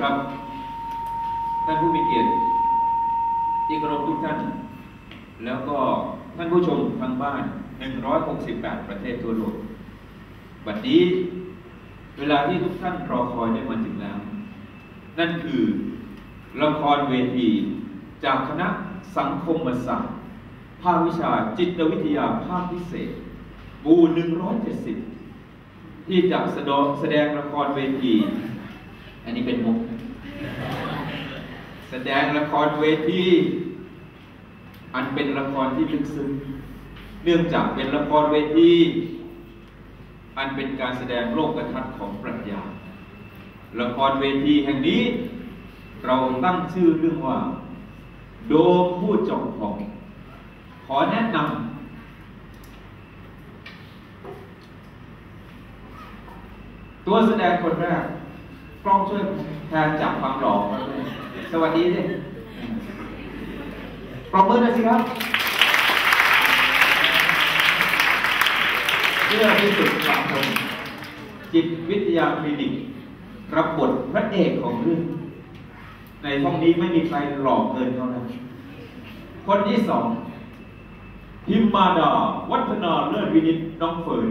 ครับ ท่านผู้มีเกียรติที่เคารพทุกท่าน แล้วก็ท่านผู้ชมทางบ้าน 168 ประเทศทั่วโลกบัดนี้ เวลาที่ทุกท่านรอคอยได้มาถึงแล้ว นั่นคือละครเวทีจากคณะสังคมศาสตร์ภาควิชาจิตวิทยาภาคพิเศษบู170 ที่จะแสดงแสดงละครเวที อันนี้เป็นมุก แสดงละครเวทีอันเป็นละครที่ลึกซึ้งเนื่องจากเป็นละครเวทีอันเป็นการแสดงโลกทัศน์ของปรัชญาละครเวทีแห่งนี้ เราตั้งชื่อเรื่องว่า โดมผู้จองของ ขอแนะนำตัวแสดงคนแรก กล้องช่วยแทนจากความหลอมาด้วยสวัสดีสิปรบมือหน่อยสิครับเพื่อที่สุดสังคมจิตวิทยาคลินิกรับบทพระเอกของเรื่อง ในห้องนี้ไม่มีใครหลอกเกินเขาแล้วคนที่สองพิมมาดา วัฒนาเลิศวินิตน้องเฟิร์น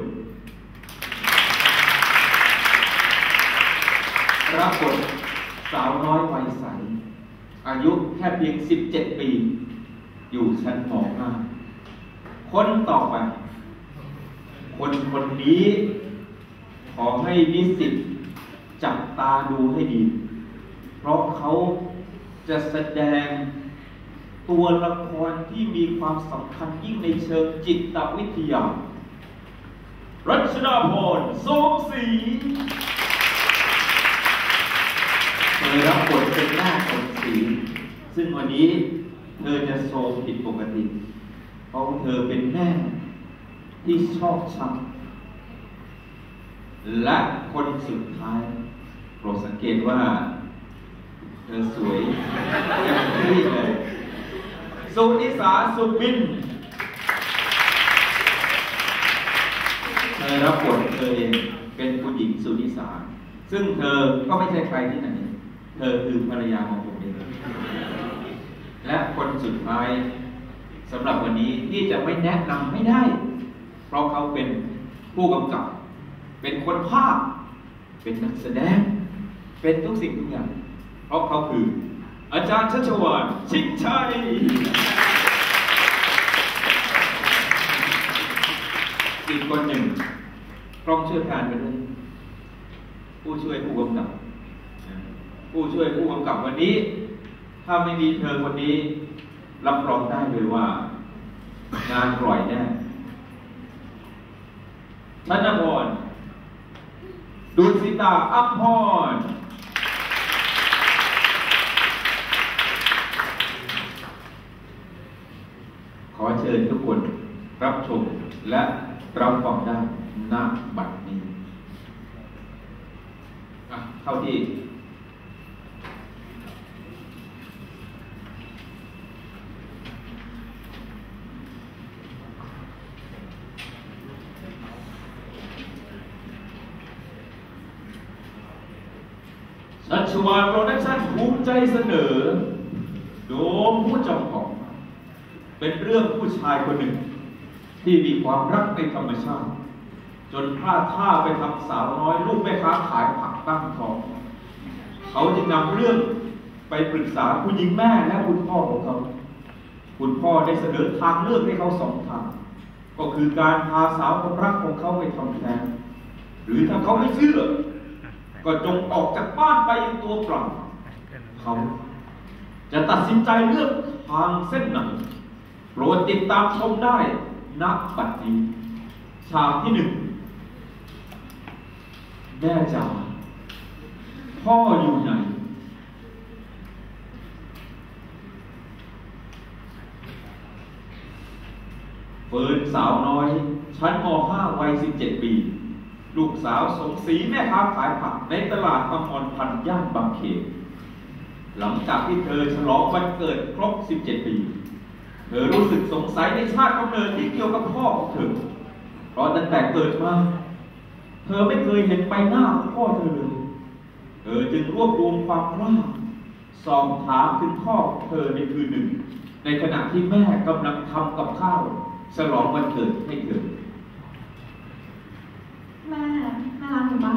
รับบทสาวน้อยวัยใส อายุแค่เพียง 17 ปี อยู่ชั้นม .5 คนต่อไป คนคนนี้ขอให้นิสิตจับตาดูให้ดี เพราะเขาจะแสดงตัวละครที่มีความสำคัญยิ่งในเชิงจิตวิทยา รัชดาพรสงศรี เคยรับบทเป็นหน้าคนสีซึ่งวันนี้เธอจะโซมผิดปกติ เพราะเธอเป็นแม่ที่ชอบช้ำและคนสุดท้ายโปรดสังเกตว่า เธอสวยอย่างที่เลย สุนิสาสุบินเธอรับบทเธอเองเป็นผู้หญิงสุนิสา ซึ่งเธอก็ไม่ใช่ใครที่ไหน เธอคือภรรยาของผมเองและคนสุดท้ายสำหรับวันนี้ที่จะไม่แนะนำไม่ได้ เพราะเขาเป็นผู้กำกับ เป็นคนภาคเป็นนักแสดง เป็นทุกสิ่งทุกอย่าง เพราะเขาคือ อาจารย์ชัชวานชิงชัยอีกคนหนึ่งกล้องช่วยการไปด้วยผู้ช่วยผู้กำกับ ผู้ช่วยผู้กำกับวันนี้ ถ้าไม่มีเธอคนนี้ รับรองได้เลยว่า งานปล่อยแน่ธนพรดุสิตาอัพพรขอเชิญทุกคนรับชมและรับฟังได้ณบัดนี้เข้าที่ ชัชวานโปรดักชั่นภูมิใจเสนอ โดมผู้จำของ เป็นเรื่องผู้ชายคนหนึ่ง ที่มีความรักในธรรมชาติ จนพลาดท่าไปทำสาวน้อยลูกแม่ค้าขายผักตั้งท้อง เขาจึงนำเรื่องไปปรึกษาคุณหญิงแม่และคุณพ่อของเขา คุณพ่อได้เสนอทางเลือกให้เขาสองทาง ก็คือการพาสาวคนรักของเขาไปทำแท้งหรือถ้าเขาไม่เชื่อ ก็จงออกจากบ้านไปอย่างตัวเปล่าเขาจะตัดสินใจเลือกทางเส้นไหนโปรดติดตามชมได้ณบัดนี้ฉากที่หนึ่งแม่จ๋าพ่ออยู่ไหนเฟิร์นสาวน้อย ชั้นม .5 วัย 17 ปี ลูกสาวสมศรีแม่ค้าขายผักในตลาดอมรพันธ์ย่านบางเขนหลังจากที่เธอฉลองวันเกิดครบ 17 ปี เธอรู้สึกสงสัยในชาติกำเนิดที่เกี่ยวกับพ่อของเธอ เพราะตั้งแต่เกิดมา เธอไม่เคยเห็นใบหน้าของพ่อเธอเลย เธอจึงรวบรวมความกล้าสอบถามถึงพ่อของเธอในคืนหนึ่ง ในขณะที่แม่กำลังทำกับข้าวฉลองวันเกิดให้เธอ แม่แม่รักหนูปะ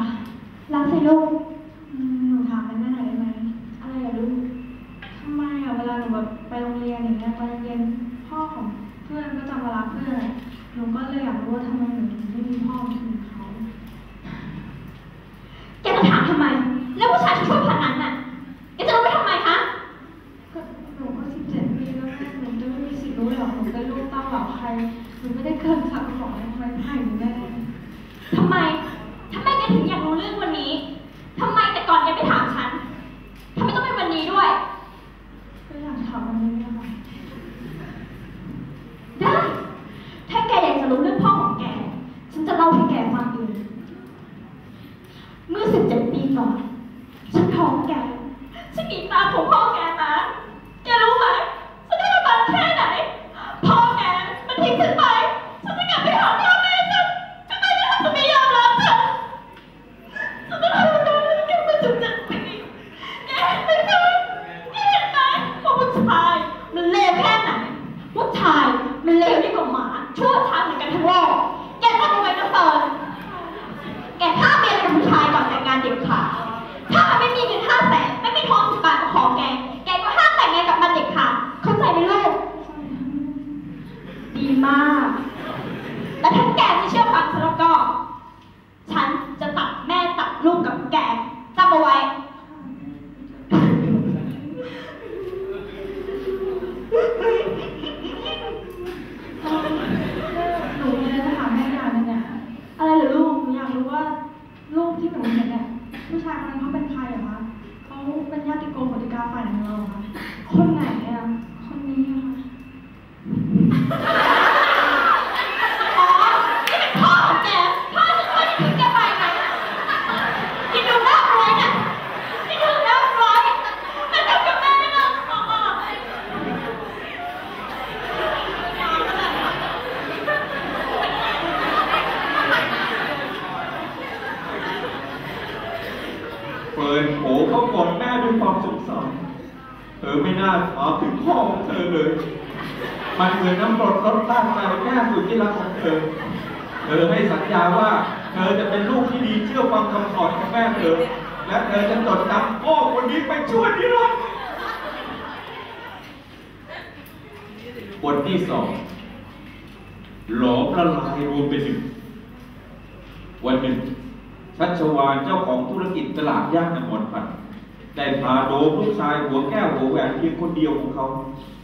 รักสิลูกอืมหนูถามแม่หน่อยได้ไหมอะไรอะลูกทำไมอะเวลาหนูแบบไปโรงเรียนอย่างเงี้ยตอนเย็นพ่อของเพื่อนก็จะมารับเพื่อนอะหนูก็เลยอยากรู้ว่าทำไมหนูถึงไม่มีพ่อเหมือนเขา แกจะถามทำไม แล้วผู้ชายชั่วๆพันนั้นน่ะแกจะรู้ไปทำไมคะ ก็หนูก็สิบเจ็ดปีแล้วแม่หนูจะไม่มีสิทธิ์รู้เลยเหรอหนูเป็นลูกเต้าเหล่าใครหนูไม่ได้เกิดจากของทำไมให้หนูแม่ ทำไมทำไมแกถึงอยากรู้เรื่องวันนี้ทำไมแต่ก่อนแกไม่ถามฉันทำไมต้องเป็นวันนี้ด้วยก็อยากถามวันนี้เนี่ยค่ะได้ ถ้าแกอยากจะรู้เรื่องพ่อของแก ฉันจะเล่าให้แกฟังเองเมื่อสิบเจ็ดปีก่อน ฉันท้องแก เฟิร์นโผเข้ากอดแม่ด้วยความสงสารเธอไม่น่าถามถึงพ่อของเธอเลย มันเหมือนน้ำรดรดต้านใจแม่สุดที่รักของเธอ เธอให้สัญญาว่า เธอจะเป็นลูกที่ดีเชื่อฟังคำสอนของแม่เธอ และเธอจะจดจำพ่อคนนี้ไปชั่วนิรันดร์บทที่สองหลอมละลายรวมเป็นหนึ่งวันหนึ่ง ชัชวานเจ้าของธุรกิจตลาดย่านนมรพันได้พาโดมลูกชายหัวแก้วหัวแหวนเพียงคนเดียวของเขา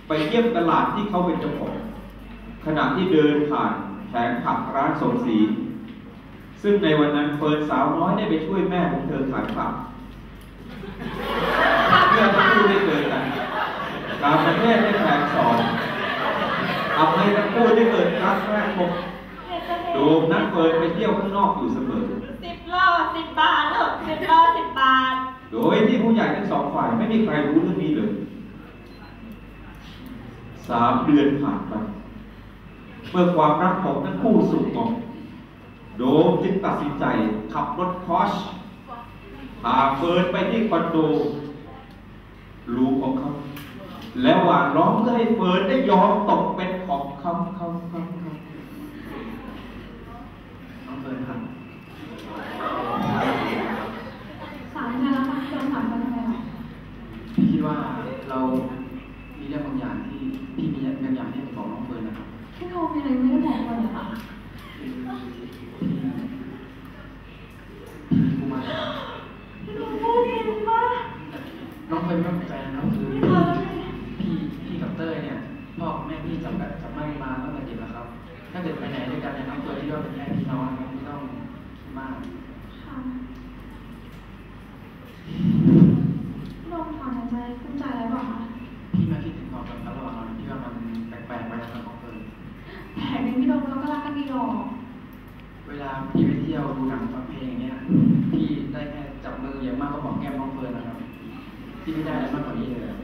ไปเยี่ยมตลาดที่เขาเป็นเจ้าของ ขณะที่เดินผ่านแผงผักร้านสมศรีซึ่งในวันนั้นเฟิร์นสาวน้อยได้ไปช่วยแม่ของเธอขายผักเพื่อทั้งคู่ได้เจอกันการประเทศได้แผงสอนทำให้ทั้งคู่ได้เกิดรักแรกพบโดมนัดเฟิร์นไปเที่ยวข้างนอกอยู่เสมอ สิบโลสิบบาทลูกสิบโลสิบบาท โดยที่ผู้ใหญ่ทั้งสองฝ่ายไม่มีใครรู้เรื่องนี้เลยสามเดือนผ่านไปเมื่อความรักของทั้งคู่สุขงอมโดมจึงตัดสินใจขับรถพอชพาเฟิร์นไปที่คอนโดลูกของเขา และหวานล้อมเพื่อให้เฟิร์นได้ยอมตกเป็นของเขาเขาเขาเขา น้องเฟิร์นครับ สามเดือนแล้วค่ะโดนถามกันทำไมเหรอพี่คิดว่าเรามีเรื่องบางอย่างที่พี่มีบางอย่างที่จะบอกน้องเฟิร์นนะครับพี่โทรมีอะไรไม่ได้บอกเลยเหรอคะพี่พี่กูมาพี่โทรพูดจริงปะน้องเฟิร์นไม่ต้องใจนะครับคือพี่พี่เธอพี่พี่กับเต้ยเนี่ยพ่อกับแม่พี่จับแบบจับไม่มาตั้งแต่เด็กแล้วครับถ้าเกิดไปไหนด้วยกันเนี่ยน้องเฟิร์นที่ว่าเป็นแค่พี่น้องนะครับไม่ต้องคิด มากค่ะโดนถอนหายใจขึ้นใจอะไรบ้างคะพี่มาคิดถึงความสัมพันธ์ระหว่างเราพี่ว่ามันแปลกๆไปนะครับน้องเฟิร์นแผลเป็นพี่โดมเราก็รักกันดีหรอกเวลาพี่ไปเที่ยวดูหนังฟังเพลงอย่างเงี้ยพี่ได้แค่จับมืออย่างมากก็บอกแก้มน้องเฟิร์นนะครับพี่ไม่ได้อะไรมากกว่านี้เลยอะ